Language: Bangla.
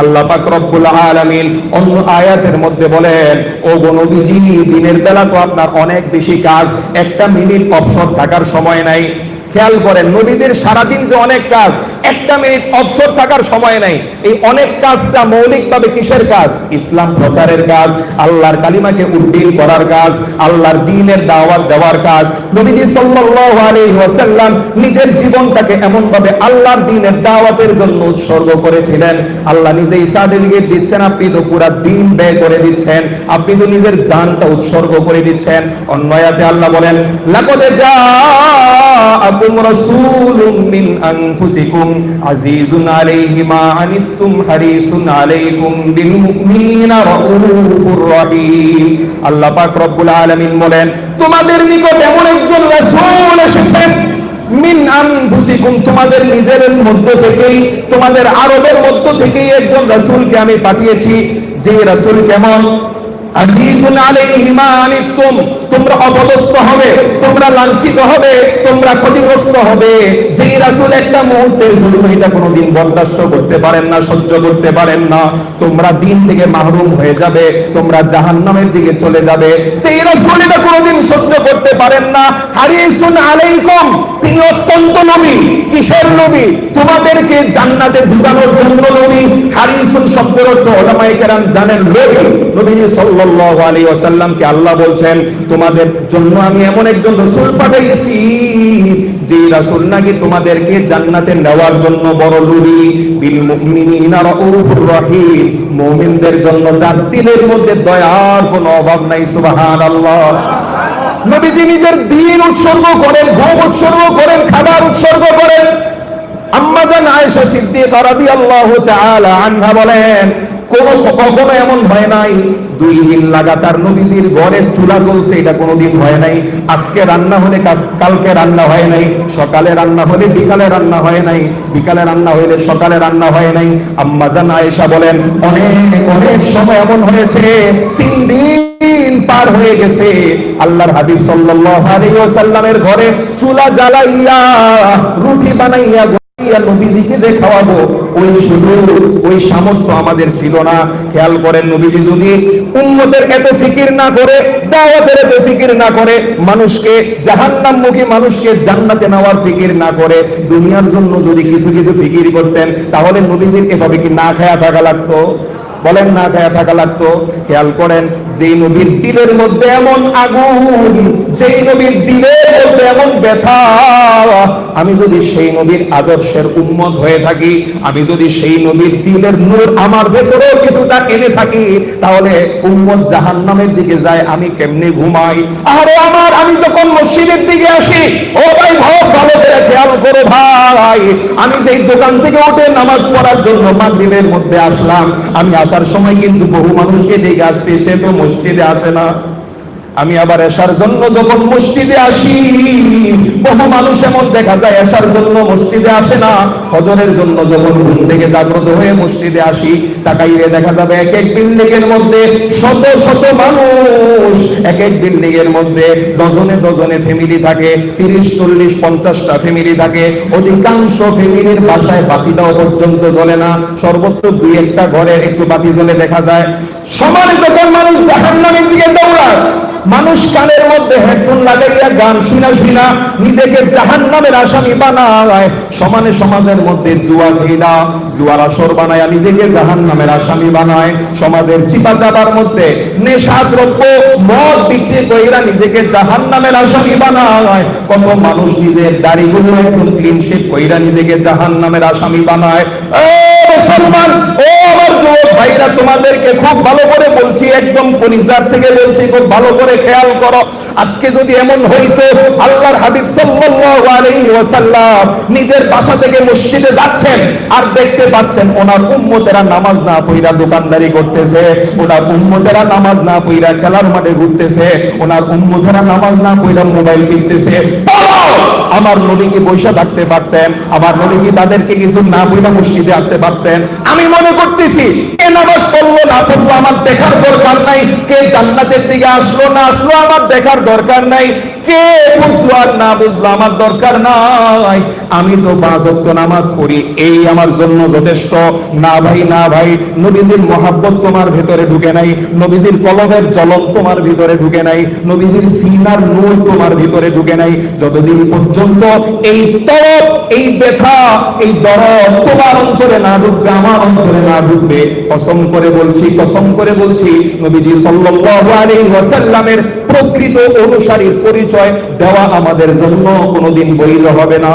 আল্লাহ পাক রব্বুল আলামিন অন্য আয়াতের মধ্যে বলেন, ও গণবিজি দিনের বেলা তো আপনার অনেক বেশি কাজ, একটা মিনিট অবসর থাকার সময় নাই। খেয়াল করেন নবীদের সারাদিন যে অনেক কাজ, একটা মিনিট অবসর থাকার সময় নাই। এই অনেক কাজটা মৌলিকভাবে কিসের কাজ? ইসলাম প্রচারের কাজ, আল্লাহর কালিমাকে উদ্দিন করার কাজ, আল্লাহর দিনের দাওয়াত দেওয়ার কাজ। নবীজি সাল্লাল্লাহু আলাইহি ওয়াসাল্লাম নিজের জীবনটাকে এমন ভাবে আল্লাহর দিনের দাওয়াতের জন্য উৎসর্গ করেছিলেন। আল্লাহ নিজেই সার্টিফিকেট দিচ্ছেন, আপনি তো পুরা দিন ব্যয় করে দিচ্ছেন, আপনি তো নিজের জানটা উৎসর্গ করে দিচ্ছেন। অন্যয়াতে আল্লাহ বলেন, লাকাদ জাআকুম রাসূলুম মিন আনফুসিকুম আজিজুন আলাইহি মা আনিতুম হারিসুন আলাইকুম বিল মুমিনিনা রাউফুর রহিম আল্লাহ পাক রব্বুল আলামিন বলেন, তোমাদের নিকট এমন একজন রাসূল এসেছেন মিন আনফুসিকুম, তোমাদের নিজের মধ্য থেকেই, তোমাদের আরবের মধ্য থেকেই একজন রাসূলকে আমি পাঠিয়েছি। যে রাসূল কেমন? আজিজুন আলাইহি মা আনিতুম তোমরা অপদস্থ হবে, তোমরা লাঞ্ছিত হবে, তোমরা ক্ষতিগ্রস্ত হবে। যেই রাসূল একটা মুহূর্তের জন্য এটা কোনোদিন বরদাস্ত করতে পারেন না, সহ্য করতে পারেন না। তোমরা দিন থেকে মাহরুম হয়ে যাবে, তোমরা জাহান্নামের দিকে চলে যাবে। যেই রাসূল এটা কোনোদিন সহ্য করতে পারেন না, হারিসুন আলাইকুম, তিনি অত্যন্ত নবী, কিসের নবী? তোমাদেরকে জান্নাতে ঢুকানোর জন্য নবী, হারিসুন শব্দের অর্থ ওলামায়ে কেরাম জানেন, নবী নবী সাল্লাল্লাহু আলাইহি ওয়াসাল্লামকে আল্লাহ বলছেন তোমাদের জন্য আমি এমন একজন রাসূল পাঠাইছি যে রাসূল নাকি তোমাদেরকে জান্নাতে নেওয়ার জন্য বড় নবী বিল মুমিনিনা রাউফুর রহিম। মুমিনদের জন্য তার মধ্যে দয়ার কোনো অভাব নাই, সুবহানাল্লাহ। নবীজি নিজের দিন উৎসর্গ করেন, ঘুম উৎসর্গ করেন, খাবার উৎসর্গ করেন। আম্মাজান আয়েশা সিদ্দিকা রাদিয়াল্লাহু তাআলা আনহা বলেন কোন কখনো এমন হয় নাই। দুই দিন লাগাতার নবীজির ঘরের চুলা জ্বলছে, এটা কোনোদিন হয় নাই। আজকে রান্না হলে কালকে রান্না হয় নাই। সকালে রান্না হলে বিকালে রান্না হয় নাই। বিকালে রান্না হলে সকালে রান্না হয় নাই। আম্মাজান আয়েশা বলেন, অনেক অনেক সময় এমন হয়েছে, তিন দিন পার হয়ে গেছে। আল্লাহর হাবিব সাল্লাল্লাহু আলাইহি ওয়াসাল্লামের ঘরে চুলা জ্বালাইয়া, রুটি বানাইয়া গড়াইয়া নবীজিকে যে খাওয়াবো? ওই সুযোগ, ওই সামর্থ্য আমাদের ছিল না। খেয়াল করেন নবীজি যদি উম্মতের এত ফিকির না করে, দাওয়াতের এত ফিকির না করে, মানুষকে মানুষকে জান্নাতে নেওয়ার ফিকির না করে, দুনিয়ার জন্য যদি কিছু কিছু ফিকির করতেন, তাহলে নবীজির এভাবে কি না খায়া থাকা লাগতো? বলেন না খায়া থাকা লাগতো? খেয়াল করেন যেই নবীর দিলের মধ্যে এমন আগুন, যেই নবীর দিলের মধ্যে এমন ব্যথা, আমি যদি সেই নবীর আদর্শের উন্মত হয়ে থাকি, আমি যদি সেই নবীর দিলের নূর আমার ভেতরেও কিছুটা এনে থাকি, তাহলে উম্মত জাহান্নামের দিকে যায়, আমি কেমনে ঘুমাই? আরে আমার, আমি যখন মসজিদের দিকে আসি, ও ভাই, ভাব, ভালো করে খেয়াল করো ভাই, আমি সেই দোকান থেকে উঠে নামাজ পড়ার জন্য মাগরিবের মধ্যে আসলাম, আমি আসার সময় কিন্তু বহু মানুষকে দেখে আসছি, সে তো মসজিদে আসে না। আমি আবার এসার জন্য যখন মসজিদে আসি, বহু মানুষ এমন দেখা যায়, এসার জন্য মসজিদে আসে না। হজরের জন্য যখন ঘুম থেকে জাগ্রত হয়ে মসজিদে আসি, তাকাইলে দেখা যাবে এক এক বিল্ডিং মধ্যে শত শত মানুষ এক এক বিল্ডিং এর মধ্যে ডজনে ডজনে ফ্যামিলি থাকে, তিরিশ, চল্লিশ, পঞ্চাশটা ফ্যামিলি থাকে। অধিকাংশ ফ্যামিলির বাসায় বাতিটাও পর্যন্ত জ্বলে না। সর্বত্র দুই একটা ঘরে একটু বাতি জ্বলে দেখা যায়। সমানে যখন মানুষ জাহান্নামের দিকে দৌড়ায় মানুষ কানের মধ্যে হেডফোন লাগাইয়া গান শুনা শুনা নিজেকে জাহান নামের আসামি বানায়। সমানে সমাজের মধ্যে জুয়া খেলা জুয়ার আসর বানায় নিজেকে জাহান নামের আসামি বানায়। সমাজের চিপা চাপার মধ্যে নেশা দ্রব্য মদ বিক্রি কইরা নিজেকে জাহান নামের আসামি বানায়। কত মানুষ নিজের দাড়িগুলো একদম ক্লিন শেপ কইরা নিজেকে জাহান নামের আসামি বানায়। ও মুসলমান, ও আমার যুবক ভাইরা, তোমাদেরকে খুব ভালো একদম কলিজার থেকে বলছি, খুব ভালো করে খেয়াল করো। আজকে যদি এমন হইতো, আল্লাহর হাবিব সাল্লাল্লাহু আলাইহি ওয়াসাল্লাম নিজের বাসা থেকে মসজিদে যাচ্ছেন আর দেখতে পাচ্ছেন ওনার উম্মতেরা নামাজ না পড়া দোকানদারি করতেছে, ওনার উম্মতেরা নামাজ না পড়া খেলার মাঠে ঘুরতেছে, ওনার উম্মতেরা নামাজ না পড়া মোবাইল কিনতেছে। আমার নবী কি বৈশা থাকতে পারতেন? আমার নবী কি তাদেরকে কিছু না বইলা মসজিদে আসতে পারতেন? আমি মনে করতেছি কে নামাজ পড়ল না পড়ল আমার দেখার দরকার নাই। কে জান্নাতের দিকে আসলো, না আসলো, আমার দেখার দরকার নাই। কে বুঝলো আর না বুঝলো, আমার দরকার নাই। আমি তো ওয়াক্ত নামাজ পড়ি, এই আমার জন্য যথেষ্ট। না ভাই না ভাই, নবীজির মহাব্বত তোমার ভেতরে ঢুকে নাই। নবীজির কলমের জলক তোমার ভিতরে ঢুকে নাই। নবীজির সিনার নূর তোমার ভিতরে ঢুকে নাই। যতদিন পর্যন্ত এই তরফ এই ব্যথা, এই দরদ তোমার অন্তরে না ঢুকবে, আমার অন্তরে না ঢুকবে অসম করে বলছি, কসম করে বলছি, নবীজি সাল্লাল্লাহু আলাইহি ওয়াসাল্লামের প্রকৃত অনুসারীর পরিচয় দেওয়া আমাদের জন্য কোনোদিন বৈধ হবে না।